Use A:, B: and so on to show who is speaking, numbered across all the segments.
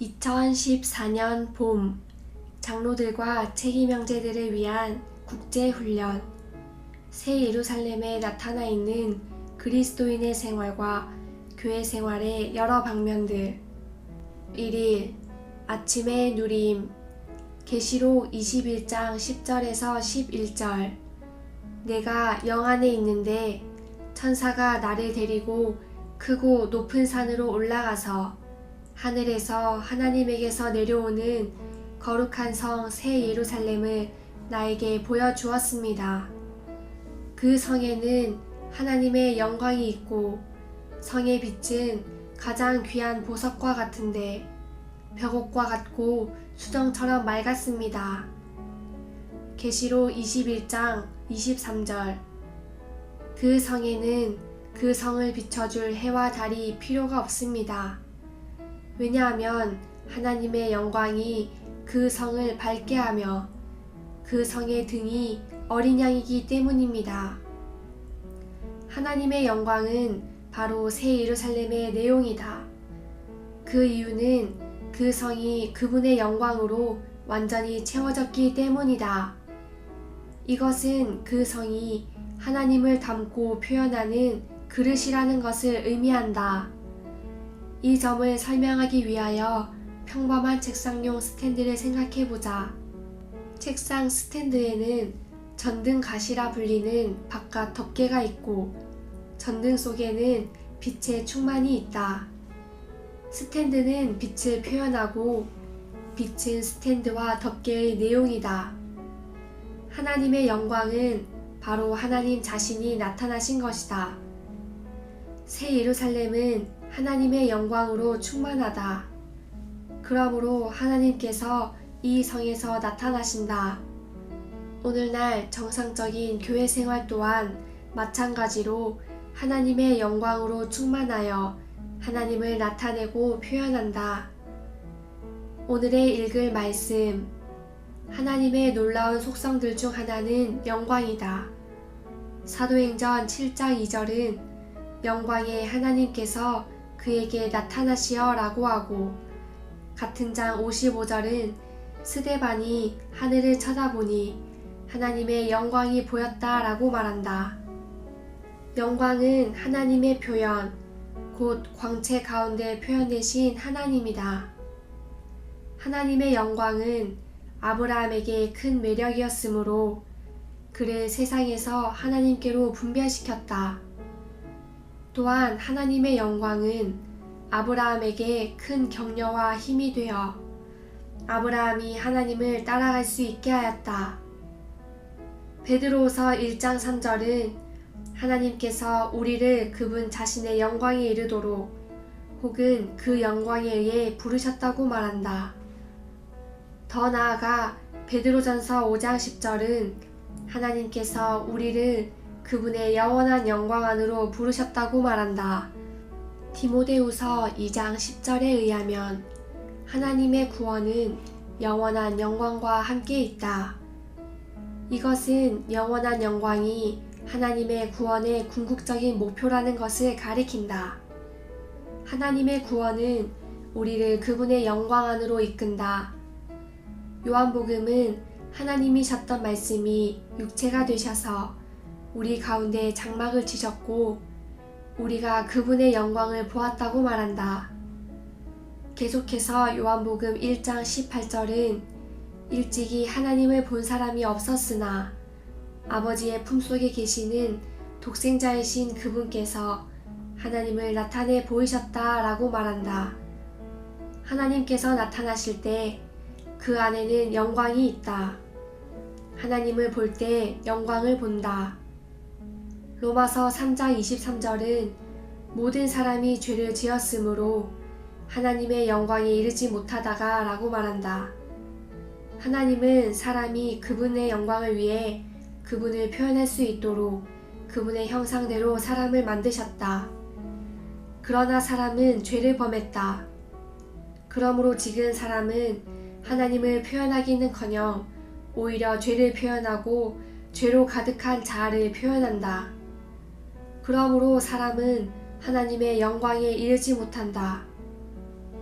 A: 2014년 봄 장로들과 책임 형제들을 위한 국제 훈련. 새 예루살렘에 나타나 있는 그리스도인의 생활과 교회 생활의 여러 방면들. 1일 아침의 누림. 계시록 21장 10절에서 11절. 내가 영 안에 있는데 천사가 나를 데리고 크고 높은 산으로 올라가서 하늘에서 하나님에게서 내려오는 거룩한 성 새 예루살렘을 나에게 보여주었습니다. 그 성에는 하나님의 영광이 있고 성의 빛은 가장 귀한 보석과 같은데 벽옥과 같고 수정처럼 맑았습니다. 계시록 21장 23절 그 성에는 그 성을 비춰줄 해와 달이 필요가 없습니다. 왜냐하면 하나님의 영광이 그 성을 밝게 하며 그 성의 등이 어린 양이기 때문입니다. 하나님의 영광은 바로 새 예루살렘의 내용이다. 그 이유는 그 성이 그분의 영광으로 완전히 채워졌기 때문이다. 이것은 그 성이 하나님을 담고 표현하는 그릇이라는 것을 의미한다. 이 점을 설명하기 위하여 평범한 책상용 스탠드를 생각해 보자. 책상 스탠드에는 전등 가시라 불리는 바깥 덮개가 있고 전등 속에는 빛의 충만이 있다. 스탠드는 빛을 표현하고 빛은 스탠드와 덮개의 내용이다. 하나님의 영광은 바로 하나님 자신이 나타나신 것이다. 새 예루살렘은 하나님의 영광으로 충만하다. 그러므로 하나님께서 이 성에서 나타나신다. 오늘날 정상적인 교회 생활 또한 마찬가지로 하나님의 영광으로 충만하여 하나님을 나타내고 표현한다. 오늘의 읽을 말씀. 하나님의 놀라운 속성들 중 하나는 영광이다. 사도행전 7장 2절은 영광의 하나님께서 그에게 나타나시어 라고 하고 같은 장 55절은 스데반이 하늘을 쳐다보니 하나님의 영광이 보였다 라고 말한다. 영광은 하나님의 표현, 곧 광채 가운데 표현되신 하나님이다. 하나님의 영광은 아브라함에게 큰 매력이었으므로 그를 세상에서 하나님께로 분별시켰다. 또한 하나님의 영광은 아브라함에게 큰 격려와 힘이 되어 아브라함이 하나님을 따라갈 수 있게 하였다. 베드로서 1장 3절은 하나님께서 우리를 그분 자신의 영광에 이르도록 혹은 그 영광에 의해 부르셨다고 말한다. 더 나아가 베드로전서 5장 10절은 하나님께서 우리를 그분의 영원한 영광 안으로 부르셨다고 말한다. 디모데우서 2장 10절에 의하면 하나님의 구원은 영원한 영광과 함께 있다. 이것은 영원한 영광이 하나님의 구원의 궁극적인 목표라는 것을 가리킨다. 하나님의 구원은 우리를 그분의 영광 안으로 이끈다. 요한복음은 하나님이셨던 말씀이 육체가 되셔서 우리 가운데 장막을 치셨고 우리가 그분의 영광을 보았다고 말한다. 계속해서 요한복음 1장 18절은 일찍이 하나님을 본 사람이 없었으나 아버지의 품속에 계시는 독생자이신 그분께서 하나님을 나타내 보이셨다 라고 말한다. 하나님께서 나타나실 때 그 안에는 영광이 있다. 하나님을 볼 때 영광을 본다. 로마서 3장 23절은 모든 사람이 죄를 지었으므로 하나님의 영광에 이르지 못하다가 라고 말한다. 하나님은 사람이 그분의 영광을 위해 그분을 표현할 수 있도록 그분의 형상대로 사람을 만드셨다. 그러나 사람은 죄를 범했다. 그러므로 지금 사람은 하나님을 표현하기는 커녕 오히려 죄를 표현하고 죄로 가득한 자아를 표현한다. 그러므로 사람은 하나님의 영광에 이르지 못한다.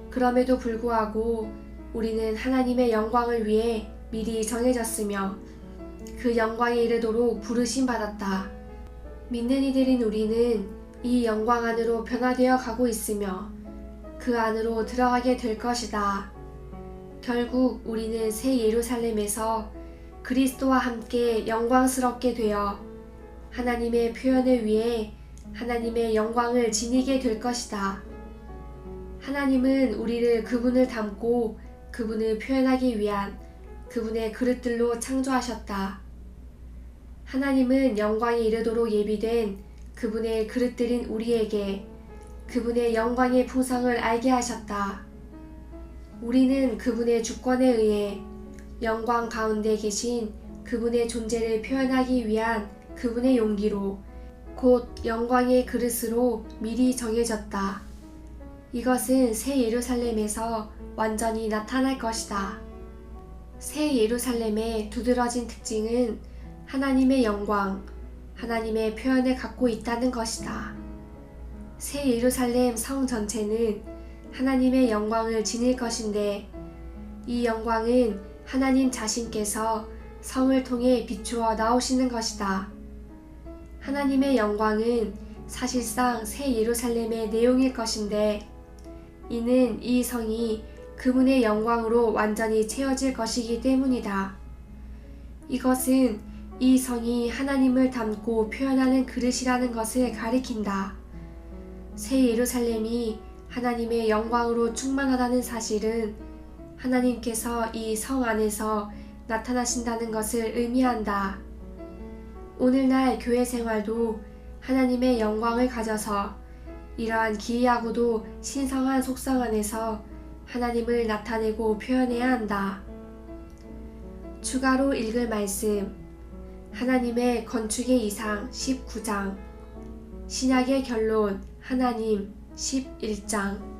A: 그럼에도 불구하고 우리는 하나님의 영광을 위해 미리 정해졌으며 그 영광에 이르도록 부르심 받았다. 믿는 이들인 우리는 이 영광 안으로 변화되어 가고 있으며 그 안으로 들어가게 될 것이다. 결국 우리는 새 예루살렘에서 그리스도와 함께 영광스럽게 되어 하나님의 표현을 위해 하나님의 영광을 지니게 될 것이다. 하나님은 우리를 그분을 닮고 그분을 표현하기 위한 그분의 그릇들로 창조하셨다. 하나님은 영광에 이르도록 예비된 그분의 그릇들인 우리에게 그분의 영광의 풍성을 알게 하셨다. 우리는 그분의 주권에 의해 영광 가운데 계신 그분의 존재를 표현하기 위한 그분의 용기로 곧 영광의 그릇으로 미리 정해졌다. 이것은 새 예루살렘에서 완전히 나타날 것이다. 새 예루살렘의 두드러진 특징은 하나님의 영광, 하나님의 표현을 갖고 있다는 것이다. 새 예루살렘 성 전체는 하나님의 영광을 지닐 것인데 이 영광은 하나님 자신께서 성을 통해 비추어 나오시는 것이다. 하나님의 영광은 사실상 새 예루살렘의 내용일 것인데 이는 이 성이 그분의 영광으로 완전히 채워질 것이기 때문이다. 이것은 이 성이 하나님을 담고 표현하는 그릇이라는 것을 가리킨다. 새 예루살렘이 하나님의 영광으로 충만하다는 사실은 하나님께서 이 성 안에서 나타나신다는 것을 의미한다. 오늘날 교회 생활도 하나님의 영광을 가져서 이러한 기이하고도 신성한 속성 안에서 하나님을 나타내고 표현해야 한다. 추가로 읽을 말씀. 하나님의 건축의 이상 19장. 신약의 결론 하나님 11장